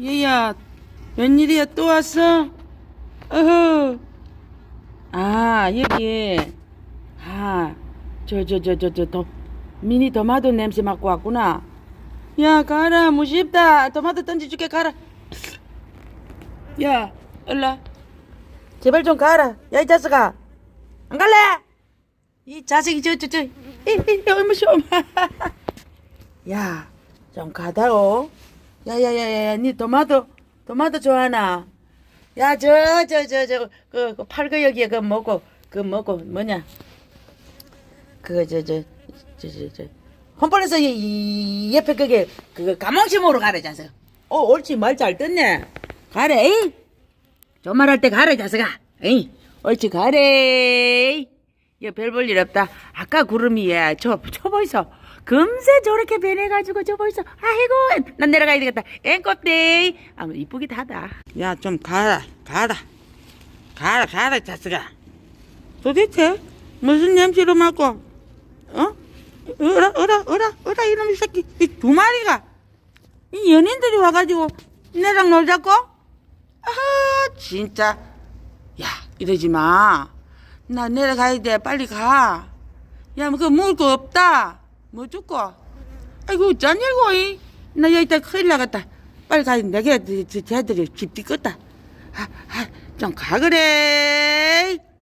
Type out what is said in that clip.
얘야, 웬일이야, 또 왔어? 어허. 아, 여기. 아, 저, 저, 저, 저, 저, 도, 미니 토마토 냄새 맡고 왔구나. 야, 가라, 무섭다. 토마토 던져줄게, 가라. 야, 일라. 제발 좀 가라. 야, 이 자식아. 안 갈래? 이 자식이 저, 저, 저. 이, 이, 이, 무서워. 야, 좀 가다오. 야, 야, 야, 야, 야, 니 토마토, 토마토 좋아하나? 야, 저, 저, 저, 저, 그, 그 팔거 여기에 그 먹고, 그 먹고, 뭐냐? 그거, 저, 저, 저, 저, 저. 홈플에서 이, 이 옆에 그게, 그거 가망심으로 가래, 자식. 어, 옳지, 말 잘 듣네. 가래, 에이. 좀 말할 때 가래, 자식아. 에이, 옳지, 가래. 야, 별 볼 일 없다. 아까 구름이, 야, 저, 저 보이소. 금세 저렇게 변해가지고 저 보이소. 아이고, 난 내려가야 되겠다. 앵꽃대. 아, 이쁘기도 하다. 야, 좀 가라, 가라. 가라, 가라, 자식아. 도대체 무슨 냄새로 맡고, 어? 어라, 어라, 어라, 어라, 이놈의 새끼. 이 두 마리가. 이 연인들이 와가지고 내랑 놀자고? 아, 진짜. 야, 이러지 마. 나 내려가야 돼. 빨리 가. 야, 뭐, 그, 먹을 거 없다. 뭐 줄고? 아이고, 짠일고, 이. 나 여기다 큰일 나갔다. 빨리 가. 내가, 쟤들이 집 뒤껐다. 아, 아, 좀 가, 그래.